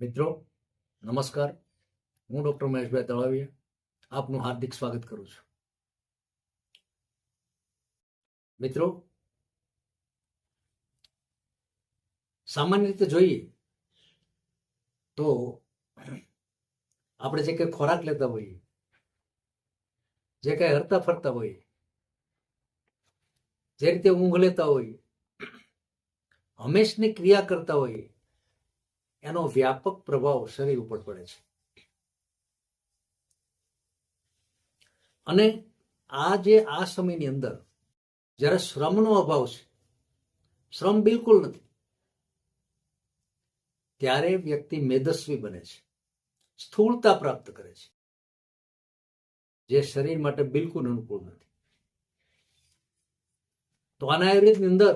મિત્રો, નમસ્કાર. હું ડૉક્ટર મહેશભાઈ તળાવીયા આપનું હાર્દિક સ્વાગત કરું છું. મિત્રો, સામાન્ય રીતે જોઈએ તો આપણે જે કંઈ ખોરાક લેતા હોઈએ, જે કંઈ હરતા ફરતા હોઈએ, જે રીતે ઊંઘ લેતા હોઈએ, હંમેશની ક્રિયા કરતા હોઈએ એનો વ્યાપક પ્રભાવ શરીર ઉપર પડે છે. અને આ જે આ સમયની અંદર જ્યારે શ્રમનો અભાવ છે, શ્રમ બિલકુલ નથી, ત્યારે વ્યક્તિ મેદસ્વી બને છે, સ્થૂળતા પ્રાપ્ત કરે છે, જે શરીર માટે બિલકુલ અનુકૂળ નથી. તો આના આયુર્વેદની અંદર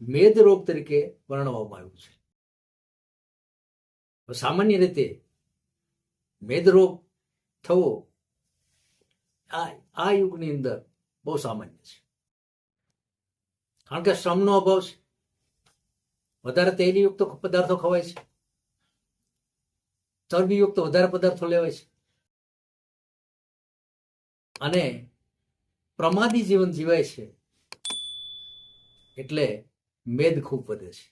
મેદ રોગ તરીકે વર્ણવવામાં આવ્યું છે. સામાન્ય રીતે મેદરોગ થવો આ આ યુગની અંદર બહુ સામાન્ય છે. કારણ કે શ્રમનો અભાવ છે. વધારે તેલીયુક્ત પદાર્થો ખવાય છે. ચરબીયુક્ત વધારે પદાર્થો લેવાય છે. અને પ્રમાદી જીવન જીવાય છે. એટલે મેદ ખૂબ વધે છે.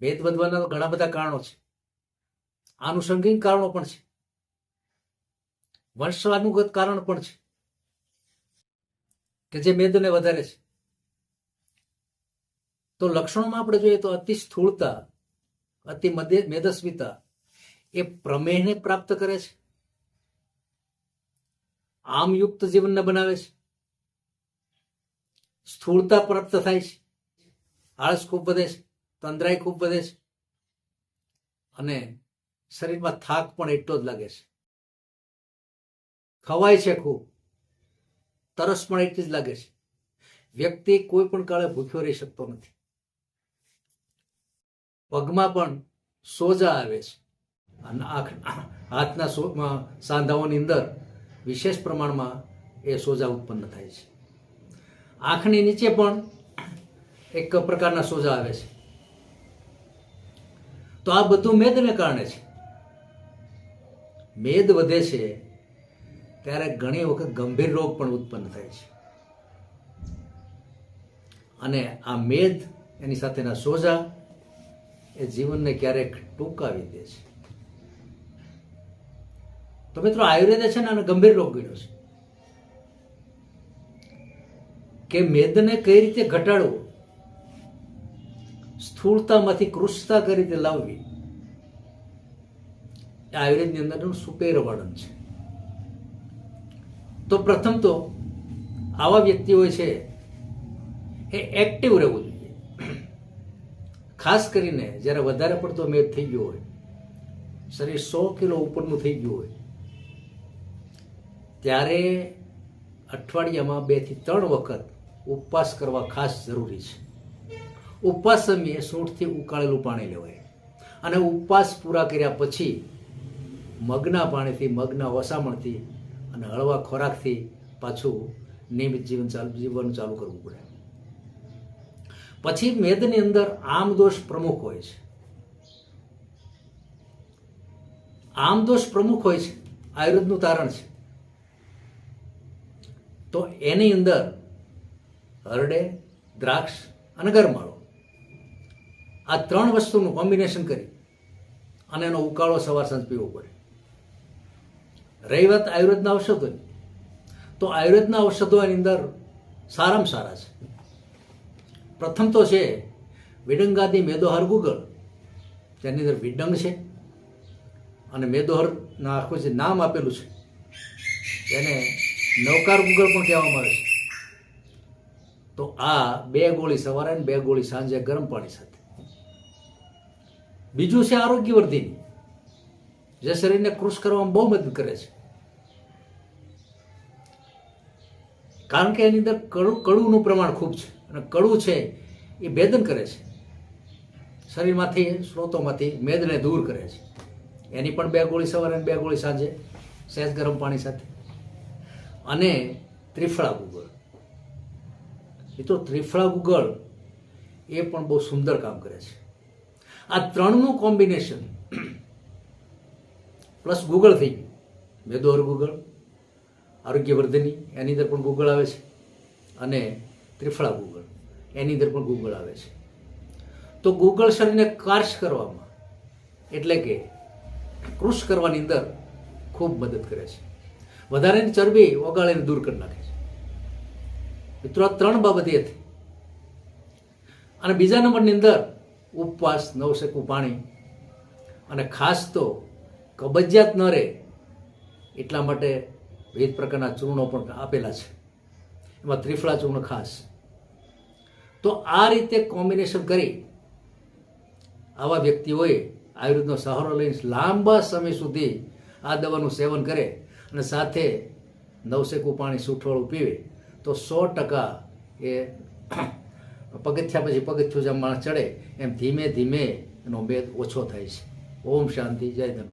ભેદ વધવાના ઘણા બધા કારણો છે. આનુષંગિક કારણો પણ છે. વંશાનુગત કારણ પણ છે કે જે મેદને વધારે છે. તો લક્ષણોમાં આપણે જોઈએ તો અતિ સ્થૂળતા, અતિ મેદસ્વિતા એ પ્રમેહને પ્રાપ્ત કરે છે. આમયુક્ત જીવનને બનાવે છે. સ્થૂળતા પ્રાપ્ત થાય છે. આળસ ખૂબ વધે છે. તંદ્રાઈ ખૂબ વધે છે. અને શરીરમાં થાક પણ એટલો જ લાગે છે. ખવાય છે ખૂબ. તરસ પણ એટલી જ લાગે છે. વ્યક્તિ કોઈ પણ કાળે ભૂખ્યો રહી શકતો નથી. પગમાં પણ સોજા આવે છે. અને હાથના સાંધાઓની અંદર વિશેષ પ્રમાણમાં એ સોજા ઉત્પન્ન થાય છે. આંખની નીચે પણ એક પ્રકારના સોજા આવે છે. તો આ બધું મેદને કારણે છે. મેદ વધે છે ત્યારે ઘણી વખત ગંભીર રોગ પણ ઉત્પન્ન થાય છે. અને આ મેદ એની સાથેના સોજા એ જીવનને ક્યારેક ટૂંકાવી દે છે. તો મિત્રો આયુર્વેદ છે ને આને ગંભીર રોગ ગણ્યો છે. કે મેદને કઈ રીતે ઘટાડવો? સ્થૂળતામાંથી કૃષતા કરી રીતે લાવવી આયુર્વેદની અંદરનું સુપેર વર્ણન છે તો પ્રથમ તો આવા વ્યક્તિઓ છે એ એક્ટિવ રહેવું જોઈએ ખાસ કરીને જ્યારે વધારે પડતો મેદ થઈ ગયો હોય શરીર સો કિલો ઉપરનું થઈ ગયું હોય ત્યારે અઠવાડિયામાં બેથી ત્રણ વખત ઉપવાસ કરવા ખાસ જરૂરી છે ઉપવાસ સમયે સૂંઠથી ઉકાળેલું પાણી લેવાય. અને ઉપવાસ પૂરા કર્યા પછી મગના પાણીથી, મગના વસામણથી અને હળવા ખોરાકથી પાછું નિયમિત જીવન ચાલુ, જીવવાનું ચાલુ કરવું પડે. પછી મેદની અંદર આમ દોષ પ્રમુખ હોય છે. આમ દોષ પ્રમુખ હોય છે. આયુર્વેદનું તારણ છે. તો એની અંદર હરડે, દ્રાક્ષ અને ગરમાળો. આ ત્રણ વસ્તુનું કોમ્બિનેશન કરી અને એનો ઉકાળો સવાર સાંજ પીવો પડે. રહી વાત આયુર્વેદના ઔષધોની તો આયુર્વેદના ઔષધો એની અંદર સારામાં સારા છે. પ્રથમ તો છે વિડંગાદી મેદોહર ગુગળ. તેની અંદર વિડંગ છે અને મેદોહરના આખું જે નામ આપેલું છે એને નવકાર ગુગળ પણ કહેવામાં આવે છે. તો આ બે ગોળી સવારે અને બે ગોળી સાંજે ગરમ પાણી સાથે. બીજું છે આરોગ્યવર્ધિની. જે શરીરને કૃષ કરવામાં બહુ મદદ કરે છે. કારણ કે એની અંદર કડું કડુનું પ્રમાણ ખૂબ છે. અને કડું છે એ ભેદન કરે છે. શરીરમાંથી, સ્ત્રોતોમાંથી મેદને દૂર કરે છે. એની પણ બે ગોળી સવારે અને બે ગોળી સાંજે. સહેજ ગરમ પાણી સાથે. અને ત્રિફળા ગુગળ. એ તો ત્રિફળા ગુગળ એ પણ બહુ સુંદર કામ કરે છે. આ ત્રણનું કોમ્બિનેશન પ્લસ ગૂગલ થઈ ગયું. મેદોર ગૂગલ આરોગ્યવર્ધની, એની અંદર પણ ગૂગલ આવે છે. અને ત્રિફળા ગૂગલ એની અંદર પણ ગૂગલ આવે છે. તો ગૂગલ શરીરને કાર્શ કરવામાં, એટલે કે કૃષ કરવાની અંદર ખૂબ મદદ કરે છે. વધારેની ચરબી ઓગાળીને દૂર કરી નાખે છે. મિત્રો, આ ત્રણ બાબત હતી. અને બીજા નંબરની અંદર ઉપવાસ નવશેકું પાણી. અને ખાસ તો કબજિયાત ન રહે એટલા માટે વિવિધ પ્રકારના ચૂર્ણો પણ આપેલા છે. એમાં ત્રિફળા ચૂર્ણ ખાસ. તો આ રીતે કોમ્બિનેશન કરી આવા વ્યક્તિઓએ આયુર્વેદનો સહારો લઈને લાંબા સમય સુધી આ દવાનું સેવન કરે અને સાથે નવશેકું પાણી સૂઠવાળું પીવે, તો સો ટકા એ પગથિયા પછી પગથિયું જેમ માણસ ચડે, એમ ધીમે ધીમે એનો ભેદ ઓછો થાય છે. ઓમ શાંતિ, જય ધન